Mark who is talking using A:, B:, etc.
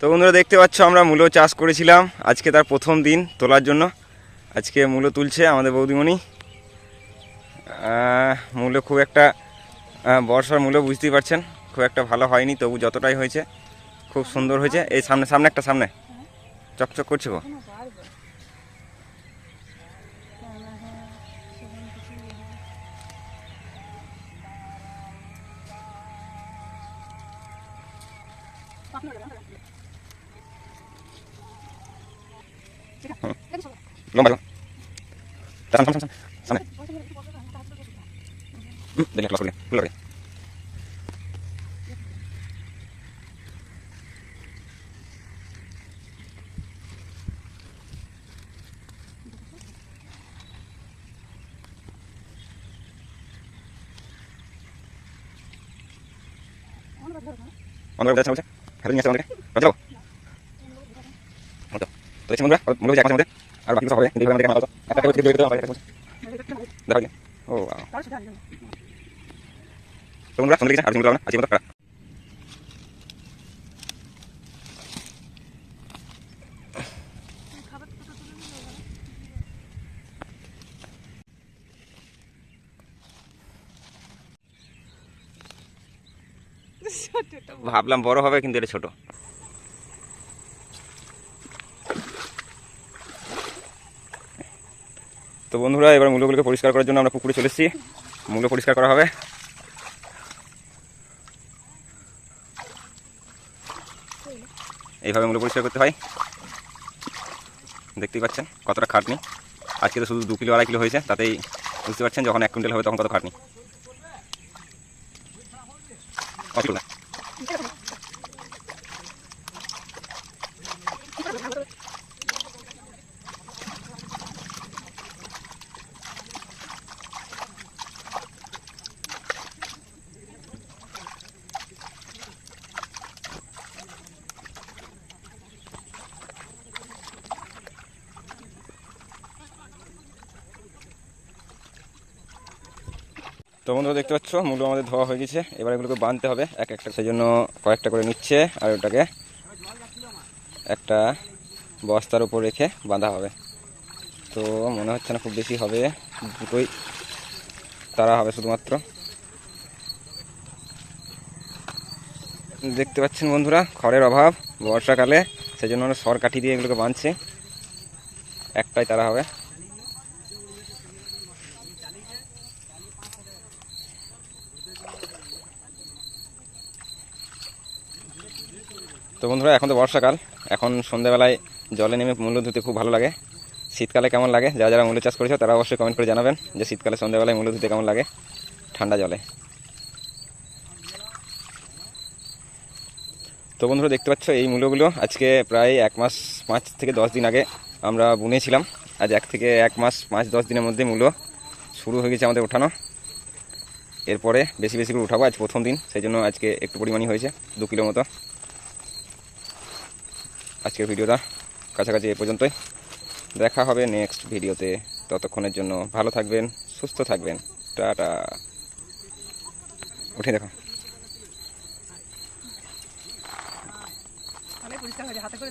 A: তো বন্ধুরা দেখতে পাচ্ছ, আমরা মূলো চাষ করেছিলাম। আজকে তার প্রথম দিন তোলার জন্য। আজকে মূলো তুলছে আমাদের বৌদিমণি। মূলো খুব একটা বর্ষার মূল্য বুঝতেই পারছেন, খুব একটা ভালো হয়নি, তবু যতটাই হয়েছে, খুব সুন্দর হয়েছে। এই সামনে সামনে একটা, সামনে। চকচক করছে গো লম্বা। সামনে সামনে সামনে দেখলে ক্লাস করি খুলে রাখি। অন্ধকার যাচ্ছে বলছে হাতে নিয়ে রাতে যাব হতো তো দেখছি বন্ধুরা মনে হচ্ছে এক মাসের মধ্যে আর বাকি হবে। কিন্তু আমাদেরকে একটা করে দিয়ে হবে দেখা ও তো বন্ধুরা সন্ধ্যে আর আজকে মতো ভাবলাম বড় হবে কিন্তু এটা ছোট। তো বন্ধুরা, এবার মূলগুলোকে পরিষ্কার করার জন্য আমরা পুকুরে চলে এসেছি। মূল্য পরিষ্কার করা হবে। এইভাবে মূল্য পরিষ্কার করতে হয়। দেখতেই পাচ্ছেন কতটা খাটনি। আজকে তো শুধু দু কিলো, আড়াই কিলো হয়েছে, তাতেই বুঝতে পারছেন যখন এক কুইন্টাল হবে তখন কত খাটনি। অসুবিধা। তো বন্ধুরা দেখতে পাচ্ছ মূল্য আমাদের ধোয়া হয়ে গেছে। এবার এগুলোকে বাঁধতে হবে, এক একটা সেই জন্য কয়েকটা করে নিচ্ছে, আর ওটাকে একটা বস্তার উপর রেখে বাঁধা হবে। তো মনে হচ্ছে না খুব বেশি হবে, দুটোই তারা হবে শুধুমাত্র। দেখতে পাচ্ছেন বন্ধুরা, খড়ের অভাব, বর্ষাকালে সেই জন্য সর কাঠি দিয়ে এগুলোকে বাঁধছে। একটাই তারা হবে। তো বন্ধুরা, এখন তো বর্ষাকাল। এখন সন্ধ্যাবেলায় জলে নেমে মূল্য ধুতে খুব ভালো লাগে। শীতকালে কেমন লাগে? যারা যারা মূল্য চাষ করেছে, তারা অবশ্যই কমেন্ট করে জানাবেন যে শীতকালে সন্ধ্যাবেলায় মূল্য ধুতে কেমন লাগে ঠান্ডা জলে। তো বন্ধুরা, দেখতে পাচ্ছ এই মূল্যগুলো। আজকে প্রায় এক মাস, পাঁচ থেকে দশ দিন আগে আমরা বুনেছিলাম। আজ এক থেকে এক মাস, পাঁচ, দশ দিনের মধ্যে মূল্য শুরু হয়ে গেছে আমাদের ওঠানো এরপরে বেশি বেশি করে উঠাবো, আজ প্রথম দিন। সেই জন্য আজকে একটু পরিমাণই হয়েছে, দু কিলো মতো। আজকের ভিডিওটা কাছাকাছি এ পর্যন্তই। দেখা হবে নেক্সট ভিডিওতে। ততক্ষণের জন্য ভালো থাকবেন, সুস্থ থাকবেন। টাটা। উঠে দেখো।
B: হাতে করে